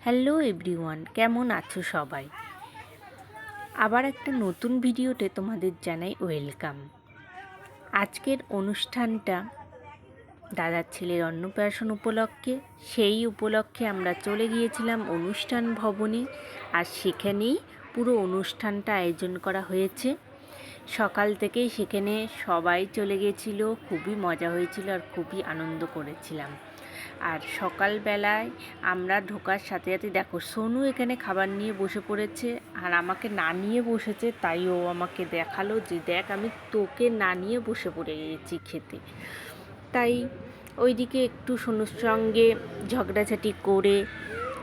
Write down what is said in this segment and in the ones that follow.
Hello everyone, কেমন আছো সবাই? আবার একটা নতুন ভিডিওতে তোমাদের জানাই ওয়েলকাম। আজকের অনুষ্ঠানটা দাদার ছেলের অন্নপ্রাশন উপলক্ষে, সেই উপলক্ষে আমরা চলে গিয়েছিলাম অনুষ্ঠান ভবনে, আর সেখানেই পুরো অনুষ্ঠানটা আয়োজন করা হয়েছে। সকাল থেকেই সেখানে সবাই চলে গেছিল, খুবই মজা হয়েছিল আর খুবই আনন্দ করেছিলাম। আর সকালবেলায় আমরা ঢোকার সাথে সাথে, দেখো, সোনু এখানে খাবার নিয়ে বসে পড়েছে আর আমাকে না নিয়ে বসেছে, তাই ও আমাকে দেখাল যে, দেখ, আমি তোকে না নিয়ে বসে পড়ে গেছি খেতে। তাই ওইদিকে একটু সোনুর সঙ্গে ঝগড়াঝাটি করে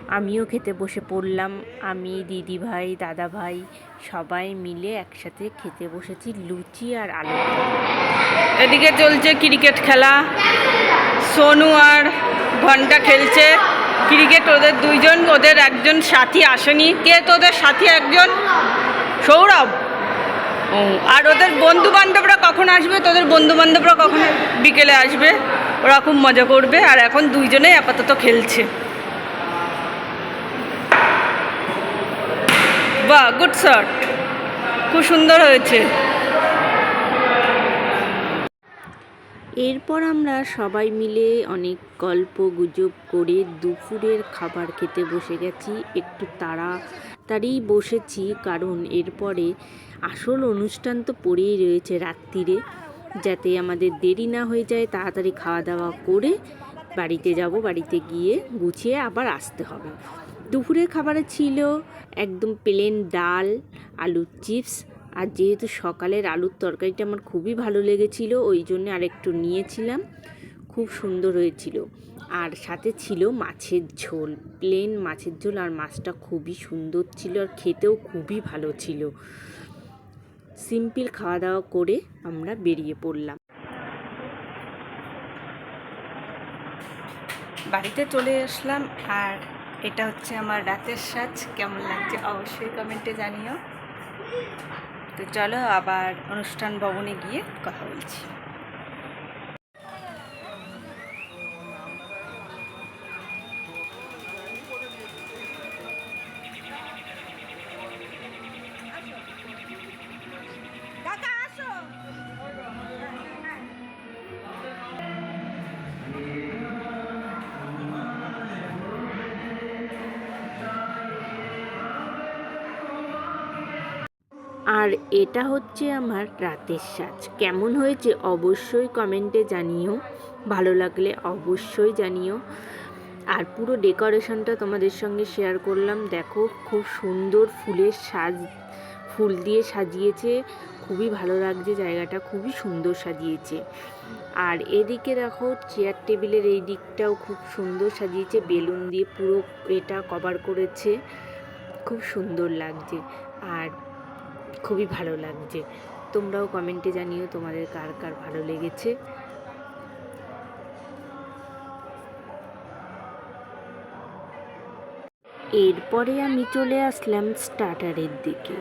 আমিও খেতে বসে পড়লাম। আমি দিদি ভাই দাদা ভাই সবাই মিলে একসাথে খেতে বসেছি লুচি আর আলু। এদিকে চলছে ক্রিকেট খেলা। সোনু আর ঘণ্টা খেলছে। ক্রিকেট ওদের দুইজন, ওদের একজন সাথী আসেনি। কে তোদের সাথী একজন? সৌরভ। আর ওদের বন্ধু বান্ধবরা কখন আসবে? তোদের বন্ধু বান্ধবরা কখন বিকেলে আসবে? ওরা খুব মজা করবে। আর এখন দুইজনেই আপাতত খেলছে। বাহ গুড শট খুব সুন্দর হয়েছে। এরপর আমরা সবাই মিলে অনেক গল্প গুজব করে দুপুরের খাবার খেতে বসে গেছি। একটু তাড়াতাড়ি বসেছি, কারণ এরপরে আসল অনুষ্ঠান তো পড়েই রয়েছে রাত্রিরে। যাতে আমাদের দেরি না হয়ে যায়, তাড়াতাড়ি খাওয়া দাওয়া করে বাড়িতে যাব, বাড়িতে গিয়ে গুছিয়ে আবার আসতে হবে। দুপুরের খাবারে ছিল একদম প্লেন ডাল আলুর চিপস আর যেহেতু সকালের আলুর তরকারিটা আমার খুবই ভালো লেগেছিল, ওই জন্য আরেকটু নিয়েছিলাম। খুব সুন্দর হয়েছিল। আর সাথে ছিল মাছের ঝোল প্লেন মাছের ঝোল, আর মাছটা খুবই সুন্দর ছিল আর খেতেও খুবই ভালো ছিল। সিম্পল খাওয়া দাওয়া করে আমরা বেরিয়ে পড়লাম। বাড়িতে চলে আসলাম আর এটা হচ্ছে আমার রাতের সাজ। কেমন লাগছে অবশ্যই কমেন্টে জানিও। তো চলো আবার অনুষ্ঠান ভবনে গিয়ে কথা বলছি। আর এটা হচ্ছে আমার রাতের সাজ। কেমন হয়েছে অবশ্যই কমেন্টে জানিও। ভালো লাগলে অবশ্যই জানিও। আর পুরো ডেকোরেশনটা তোমাদের সঙ্গে শেয়ার করলাম। দেখো খুব সুন্দর ফুলের সাজ, ফুল দিয়ে সাজিয়েছে। খুবই ভালো লাগছে জায়গাটা, খুবই সুন্দর সাজিয়েছে। আর এদিকে দেখো চেয়ার টেবিলের এই দিকটাও খুব সুন্দর সাজিয়েছে। বেলুন দিয়ে পুরো এটা কভার করেছে। খুব সুন্দর লাগছে। আর খুবই ভালো লাগছে। তোমরাও কমেন্টে জানিও তোমাদের কার কার ভালো লেগেছে। এরপরে আমি চলে আসলাম স্টার্টারের দিকে।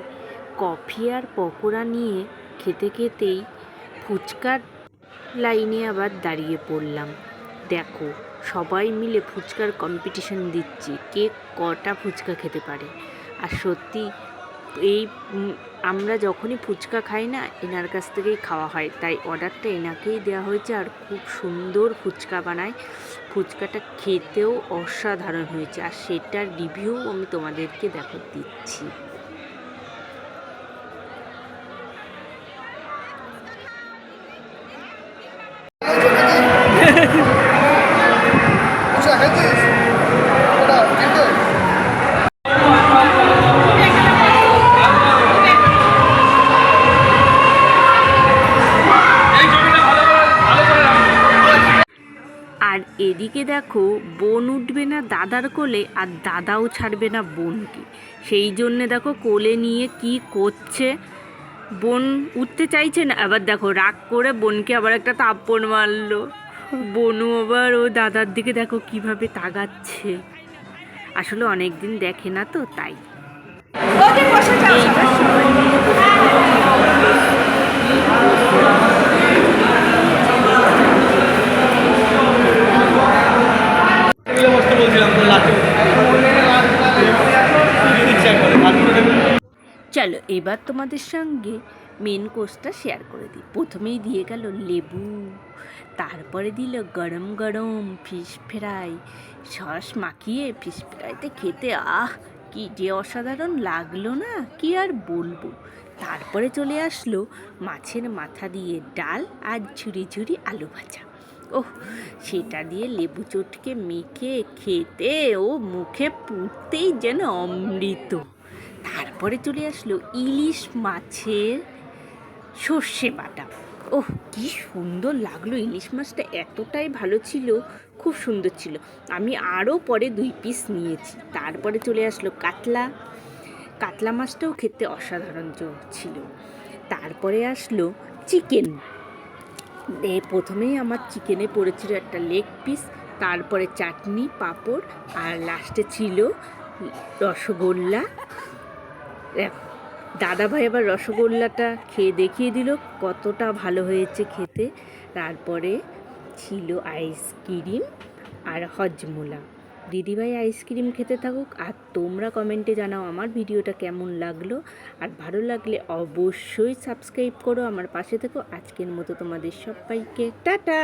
কফি আর পকোড়া নিয়ে খেতে খেতেই ফুচকার লাইনে আবার দাঁড়িয়ে পড়লাম। দেখো, সবাই মিলে ফুচকার কম্পিটিশন দিচ্ছি, কে কটা ফুচকা খেতে পারে। আর সত্যি এই আমরা যখনই ফুচকা খাই না, এনার কাছ থেকেই খাওয়া হয়। তাই অর্ডারটা এনাকেই দেওয়া হয়েছে আর খুব সুন্দর ফুচকা বানায়। ফুচকাটা খেতেও অসাধারণ হয়েছে। আর সেটার রিভিউ আমি তোমাদেরকে দেখো দিচ্ছি। আর এদিকে দেখো বোন উঠবে না দাদার কোলে আর দাদাও ছাড়বে না বোনকে। সেই জন্যে দেখো কোলে নিয়ে কি করছে। বোন উঠতে চাইছে না আবার দেখো রাগ করে বোনকে আবার একটা তাপ্পড় মারলো। বোনও আবার ও দাদার দিকে দেখো কীভাবে তাগাচ্ছে আসলে অনেক দিন দেখে না তো তাই। এইবার সবাই মিলে বসে বলছিলাম তো লাস্টে চলো, এবার তোমাদের সঙ্গে মেন কোর্সটা শেয়ার করে দিই। প্রথমেই দিয়ে গেল লেবু, তারপরে দিল গরম গরম ফিশ ফ্রাই সস মাখিয়ে ফিশ ফ্রাইতে খেতে আহ, কি যে অসাধারণ লাগল না, কি আর বলব। তারপরে চলে আসলো মাছের মাথা দিয়ে ডাল আর ঝুরি ঝুরি আলু ভাজা। ওহ, সেটা দিয়ে লেবু চটকে মেখে খেতে ও মুখে পুড়তেই যেন অমৃত। তারপরে চলে আসলো ইলিশ মাছের সর্ষে বাটা। ওহ, কি সুন্দর লাগল ইলিশ মাছটা, এতটাই ভালো ছিল, খুব সুন্দর ছিল। আমি আরও পরে দুই পিস নিয়েছি। তারপরে চলে আসলো কাতলা। কাতলা মাছটাও খেতে অসাধারণ ছিল। তারপরে আসলো চিকেন। প্রথমেই আমার চিকেনে পড়েছিল একটা লেগ পিস, তারপরে চাটনি, পাঁপড়, আর লাস্টে ছিল রসগোল্লা দাদাভাই আবার রসগোল্লাটা খেয়ে দেখিয়ে দিল কতটা ভালো হয়েছে খেতে। তারপরে ছিল আইসক্রিম আর হজমোলা। দিদিভাই আইসক্রিম খেতে থাকুক আর তোমরা কমেন্টে জানাও আমার ভিডিওটা কেমন লাগল। আর ভালো লাগলে অবশ্যই সাবস্ক্রাইব করো। আমার পাশে থেকো। আজকের মতো তোমাদের সবাইকে, টাটা!